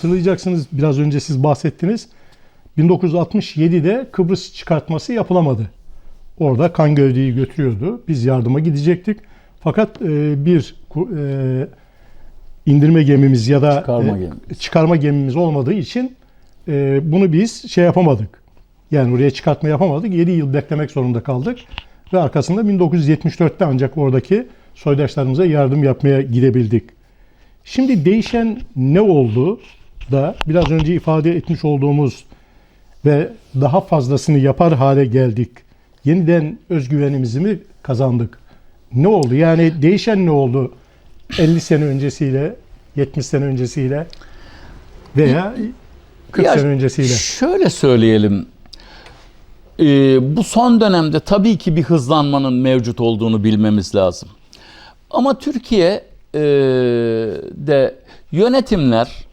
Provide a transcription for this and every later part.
hatırlayacaksınız biraz önce siz bahsettiniz. 1967'de Kıbrıs çıkartması yapılamadı. Orada kan gövdeyi götürüyordu. Biz yardıma gidecektik. Fakat e, bir e, indirme gemimiz ya da Çıkarma e, gemimiz. çıkarma gemimiz olmadığı için e, bunu biz şey yapamadık. Yani oraya çıkartma yapamadık. 7 yıl beklemek zorunda kaldık. Ve arkasında 1974'te ancak oradaki soydaşlarımıza yardım yapmaya gidebildik. Şimdi değişen ne oldu da biraz önce ifade etmiş olduğumuz ve daha fazlasını yapar hale geldik. Yeniden özgüvenimizi mi kazandık? Ne oldu? Yani değişen ne oldu? 50 sene öncesiyle, 70 sene öncesiyle veya 40 Ya sene öncesiyle. Şöyle söyleyelim. Ee, bu son dönemde tabii ki bir hızlanmanın mevcut olduğunu bilmemiz lazım. Ama Türkiye e, de yönetimler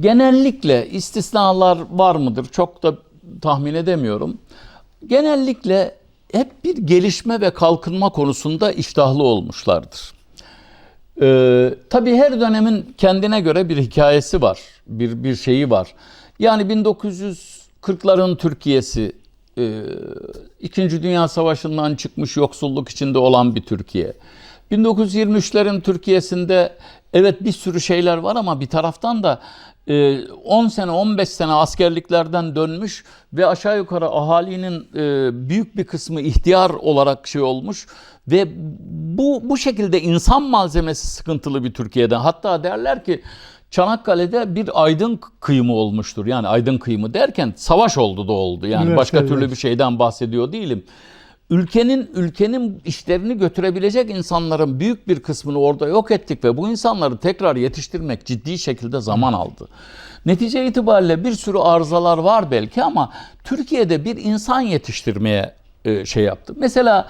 genellikle istisnalar var mıdır? Çok da tahmin edemiyorum. Genellikle hep bir gelişme ve kalkınma konusunda iştahlı olmuşlardır. Ee, tabii her dönemin kendine göre bir hikayesi var, bir bir şeyi var. Yani 1940'ların Türkiye'si, e, İkinci Dünya Savaşı'ndan çıkmış yoksulluk içinde olan bir Türkiye. 1923'lerin Türkiye'sinde evet bir sürü şeyler var ama bir taraftan da e, 10 sene 15 sene askerliklerden dönmüş ve aşağı yukarı ahalinin e, büyük bir kısmı ihtiyar olarak şey olmuş ve bu bu şekilde insan malzemesi sıkıntılı bir Türkiye'den hatta derler ki Çanakkale'de bir aydın kıyımı olmuştur. Yani aydın kıyımı derken savaş oldu da oldu. Yani başka Üniversiteler. türlü bir şeyden bahsediyor değilim. Ülkenin ülkenin işlerini götürebilecek insanların büyük bir kısmını orada yok ettik ve bu insanları tekrar yetiştirmek ciddi şekilde zaman aldı. Netice itibariyle bir sürü arızalar var belki ama Türkiye'de bir insan yetiştirmeye e, şey yaptı. Mesela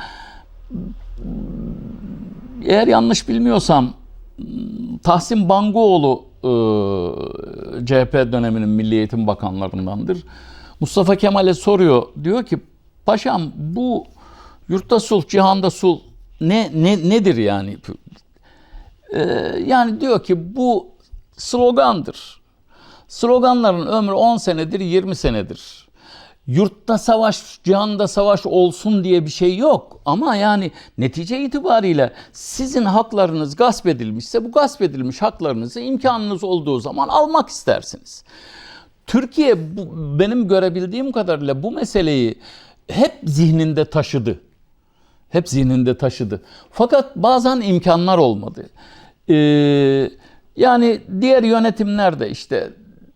eğer yanlış bilmiyorsam Tahsin Bangoğlu e, CHP döneminin Milli Eğitim Bakanlarındandır. Mustafa Kemal'e soruyor. Diyor ki paşam bu yurtta sulh, cihanda sulh ne, ne nedir yani? E, yani diyor ki bu slogandır. Sloganların ömrü 10 senedir, 20 senedir. Yurtta savaş, cihanda savaş olsun diye bir şey yok. Ama yani netice itibariyle sizin haklarınız gasp edilmişse bu gasp edilmiş haklarınızı imkanınız olduğu zaman almak istersiniz. Türkiye bu, benim görebildiğim kadarıyla bu meseleyi hep zihninde taşıdı. Hep zihninde taşıdı. Fakat bazen imkanlar olmadı. Ee, yani diğer yönetimler de işte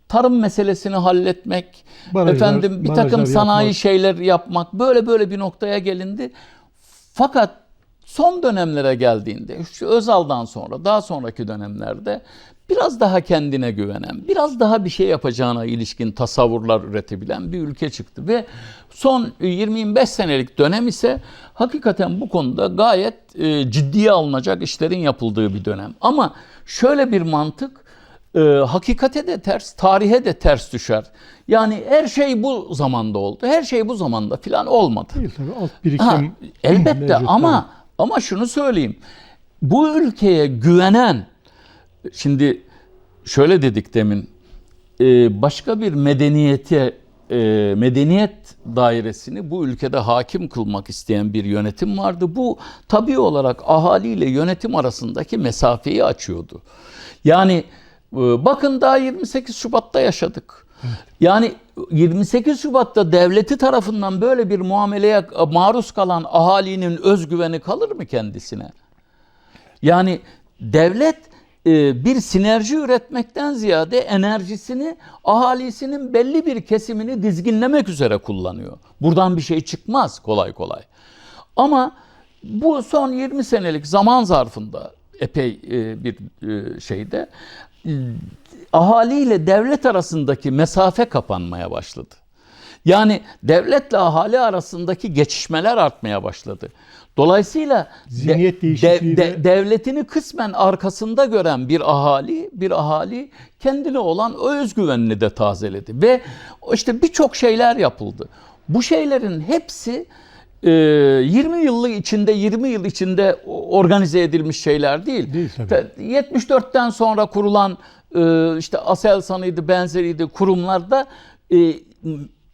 tarım meselesini halletmek, Barajlar- efendim bir takım sanayi yapmak. şeyler yapmak böyle böyle bir noktaya gelindi. Fakat son dönemlere geldiğinde şu Özal'dan sonra daha sonraki dönemlerde biraz daha kendine güvenen, biraz daha bir şey yapacağına ilişkin tasavvurlar üretebilen bir ülke çıktı ve son 20-25 senelik dönem ise hakikaten bu konuda gayet e, ciddiye alınacak işlerin yapıldığı bir dönem. Ama şöyle bir mantık e, hakikate de ters, tarihe de ters düşer. Yani her şey bu zamanda oldu. Her şey bu zamanda filan olmadı. Değil tabii alt birikim Ha, elbette mevcut ama ama şunu söyleyeyim. Bu ülkeye güvenen şimdi şöyle dedik demin e, başka bir medeniyete e, medeniyet dairesini bu ülkede hakim kılmak isteyen bir yönetim vardı. Bu tabii olarak ahaliyle yönetim arasındaki mesafeyi açıyordu. Yani e, bakın daha 28 Şubat'ta yaşadık. Yani 28 Şubat'ta devleti tarafından böyle bir muameleye maruz kalan ahalinin özgüveni kalır mı kendisine? Yani devlet bir sinerji üretmekten ziyade enerjisini ahalisinin belli bir kesimini dizginlemek üzere kullanıyor. Buradan bir şey çıkmaz kolay kolay. Ama bu son 20 senelik zaman zarfında epey e, bir e, şeyde e, ahaliyle devlet arasındaki mesafe kapanmaya başladı. Yani devletle ahali arasındaki geçişmeler artmaya başladı. Dolayısıyla Zihniyet değişikliği de- devletini kısmen arkasında gören bir ahali, bir ahali kendine olan özgüvenini de tazeledi ve işte birçok şeyler yapıldı. Bu şeylerin hepsi e, 20 yıllık içinde 20 yıl içinde organize edilmiş şeyler değil. Değil tabii. 74'ten sonra kurulan e, işte Aselsan'ıydı, benzeriydi kurumlarda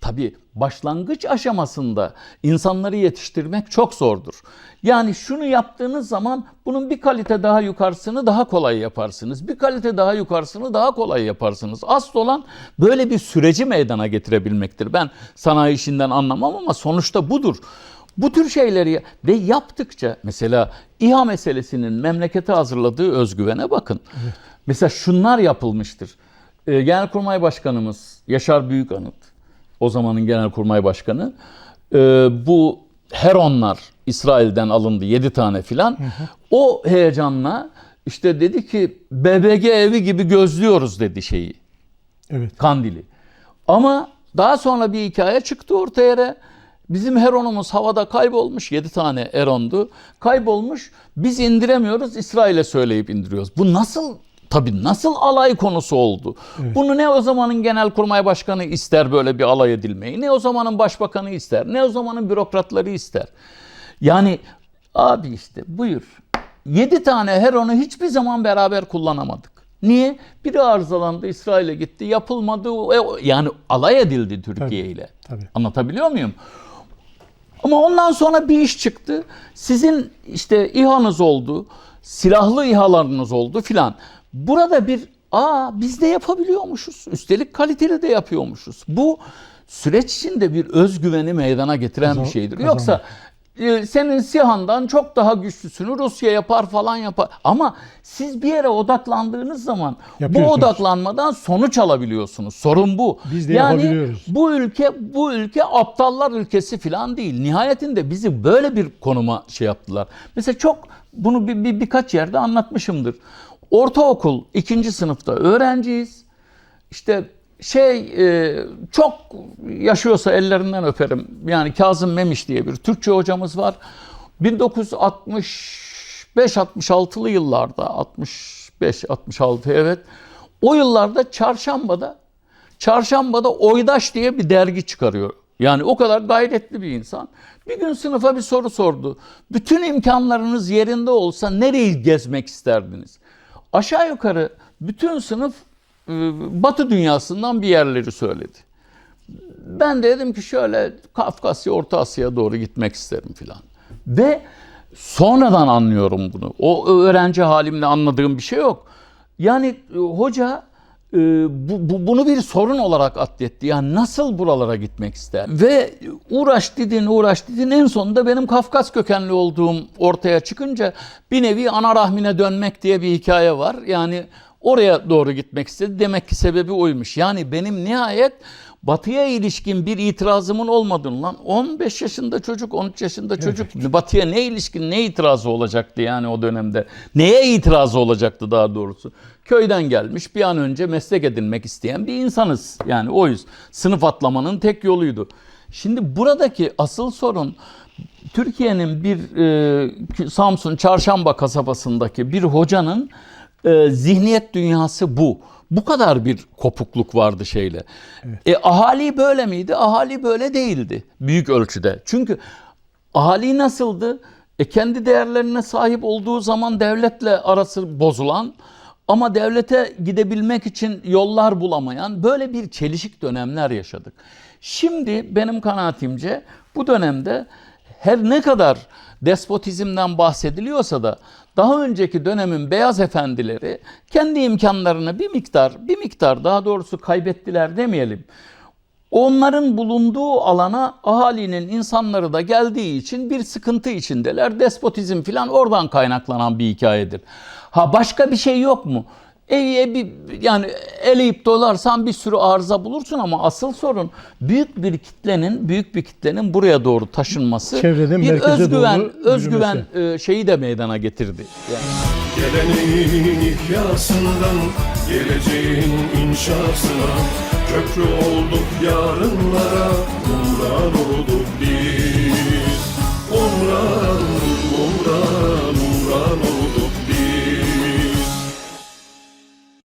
tabii başlangıç aşamasında insanları yetiştirmek çok zordur. Yani şunu yaptığınız zaman bunun bir kalite daha yukarısını daha kolay yaparsınız. Bir kalite daha yukarısını daha kolay yaparsınız. Asıl olan böyle bir süreci meydana getirebilmektir. Ben sanayi işinden anlamam ama sonuçta budur. Bu tür şeyleri ve yaptıkça mesela İHA meselesinin memlekete hazırladığı özgüvene bakın. Mesela şunlar yapılmıştır. Ee, Genelkurmay Başkanımız Yaşar Büyükanıt, o zamanın Genelkurmay Başkanı, e, bu Heronlar İsrail'den alındı 7 tane filan. O heyecanla işte dedi ki BBG evi gibi gözlüyoruz dedi şeyi. Evet. Kandili. Ama daha sonra bir hikaye çıktı ortaya. Bizim Heron'umuz havada kaybolmuş. 7 tane Heron'du. Kaybolmuş. Biz indiremiyoruz. İsrail'e söyleyip indiriyoruz. Bu nasıl tabii nasıl alay konusu oldu? Bunu ne o zamanın Genelkurmay Başkanı ister böyle bir alay edilmeyi, ne o zamanın başbakanı ister, ne o zamanın bürokratları ister. Yani abi işte buyur. 7 tane Heron'u hiçbir zaman beraber kullanamadık. Niye? Biri arızalandı, İsrail'e gitti, yapılmadı. o- Yani alay edildi Türkiye ile. tabii. Anlatabiliyor muyum? Ama ondan sonra bir iş çıktı. Sizin işte İHA'nız oldu, silahlı İHA'larınız oldu filan. Burada bir aa biz de yapabiliyormuşuz. Üstelik kaliteli de yapıyormuşuz. Bu süreç içinde bir özgüveni meydana getiren Kazan- bir şeydir. kazanmak. Yoksa e, senin SİHA'ndan çok daha güçlüsünü Rusya yapar falan yapar. Ama siz bir yere odaklandığınız zaman bu odaklanmadan sonuç alabiliyorsunuz. Sorun bu. Biz de yani bu ülke bu ülke aptallar ülkesi falan değil. Nihayetinde bizi böyle bir konuma şey yaptılar. Mesela çok bunu bir, bir birkaç yerde anlatmışımdır. Ortaokul ikinci sınıfta öğrenciyiz. İşte şey e, çok yaşıyorsa ellerinden öperim. Yani Kazım Memiş diye bir Türkçe hocamız var. 1965-66'lı yıllarda 65-66 evet. O yıllarda Çarşamba'da Çarşamba'da Oydaş diye bir dergi çıkarıyor. Yani o kadar gayretli bir insan. Bir gün sınıfa bir soru sordu. Bütün imkanlarınız yerinde olsa nereyi gezmek isterdiniz? Aşağı yukarı bütün sınıf e, Batı dünyasından bir yerleri söyledi. Ben de dedim ki şöyle Kafkasya, Orta Asya'ya doğru gitmek isterim filan. Ve sonradan anlıyorum bunu. O öğrenci halimle anladığım bir şey yok. Yani e, hoca e, bu, bu- bunu bir sorun olarak atletti. Yani nasıl buralara gitmek ister? Ve uğraş didin, uğraş didin en sonunda benim Kafkas kökenli olduğum ortaya çıkınca bir nevi ana rahmine dönmek diye bir hikaye var. Yani oraya doğru gitmek istedi. Demek ki sebebi oymuş. Yani benim nihayet Batı'ya ilişkin bir itirazımın olmadığını lan. 15 yaşında çocuk 13 yaşında çocuk. Batı'ya ne ilişkin ne itirazı olacaktı yani o dönemde? Neye itirazı olacaktı daha doğrusu? Köyden gelmiş bir an önce meslek edinmek isteyen bir insanız. Yani oyuz. Sınıf atlamanın tek yoluydu. Şimdi buradaki asıl sorun Türkiye'nin bir e, Samsun Çarşamba kasabasındaki bir hocanın e, zihniyet dünyası bu. Bu kadar bir kopukluk vardı şeyle. E, ahali böyle miydi? Ahali böyle değildi büyük ölçüde. Çünkü ahali nasıldı? E, kendi değerlerine sahip olduğu zaman devletle arası bozulan ama devlete gidebilmek için yollar bulamayan böyle bir çelişik dönemler yaşadık. Şimdi benim kanaatimce bu dönemde her ne kadar despotizmden bahsediliyorsa da daha önceki dönemin beyaz efendileri kendi imkanlarını bir miktar, bir miktar daha doğrusu kaybettiler demeyelim. Onların bulunduğu alana ahalinin insanları da geldiği için bir sıkıntı içindeler. Despotizm falan oradan kaynaklanan bir hikayedir. Ha başka bir şey yok mu? E, bir, yani eleyip dolarsan bir sürü arıza bulursun ama asıl sorun büyük bir kitlenin büyük bir kitlenin buraya doğru taşınması Çevreden bir merkeze özgüven doğru özgüven e, şeyi de meydana getirdi. Yani. Geleneğin ihyasından Geleceğin inşasına Köprü olduk yarınlara Uğran olduk biz Umran, umran, umran olduk